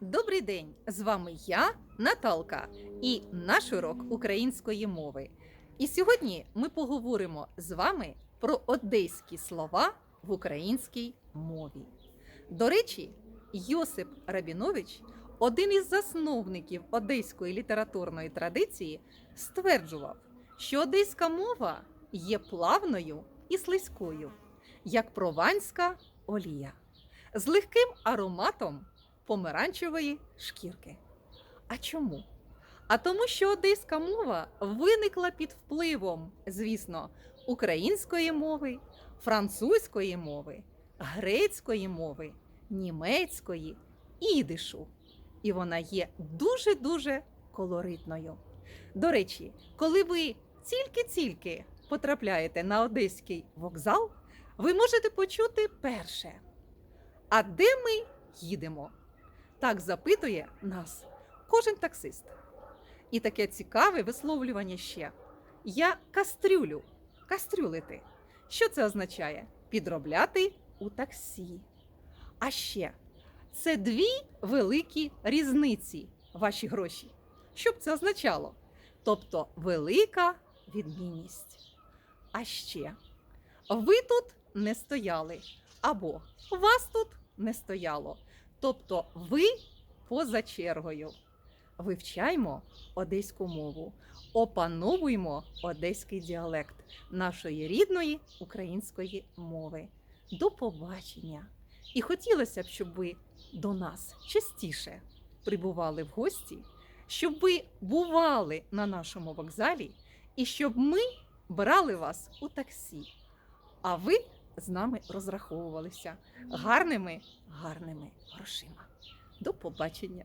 Добрий день! З вами я, Наталка, і наш урок української мови. І сьогодні ми поговоримо з вами про одеські слова в українській мові. До речі, Йосип Рабінович, один із засновників одеської літературної традиції, стверджував, що одеська мова є плавною і слизькою, як прованська олія, з легким ароматом помаранчевої шкірки. А чому? А тому, що одеська мова виникла під впливом, звісно, української мови, французької мови, грецької мови, німецької, ідишу. І вона є дуже-дуже колоритною. До речі, коли ви тільки-тільки потрапляєте на одеський вокзал, ви можете почути перше. А де ми їдемо? Так запитує нас кожен таксист. І таке цікаве висловлювання ще. Я кастрюлю, кастрюлити. Що це означає? Підробляти у таксі. А ще це дві великі різниці ваші гроші. Що б це означало? Тобто велика відмінність. А ще ви тут не стояли, або вас тут не стояло. Тобто ви поза чергою. Вивчаймо одеську мову, опановуємо одеський діалект нашої рідної української мови. До побачення! І хотілося б, щоб ви до нас частіше прибували в гості, щоб ви бували на нашому вокзалі і щоб ми брали вас у таксі, а ви з нами розраховувалися гарними, гарними грошима. До побачення!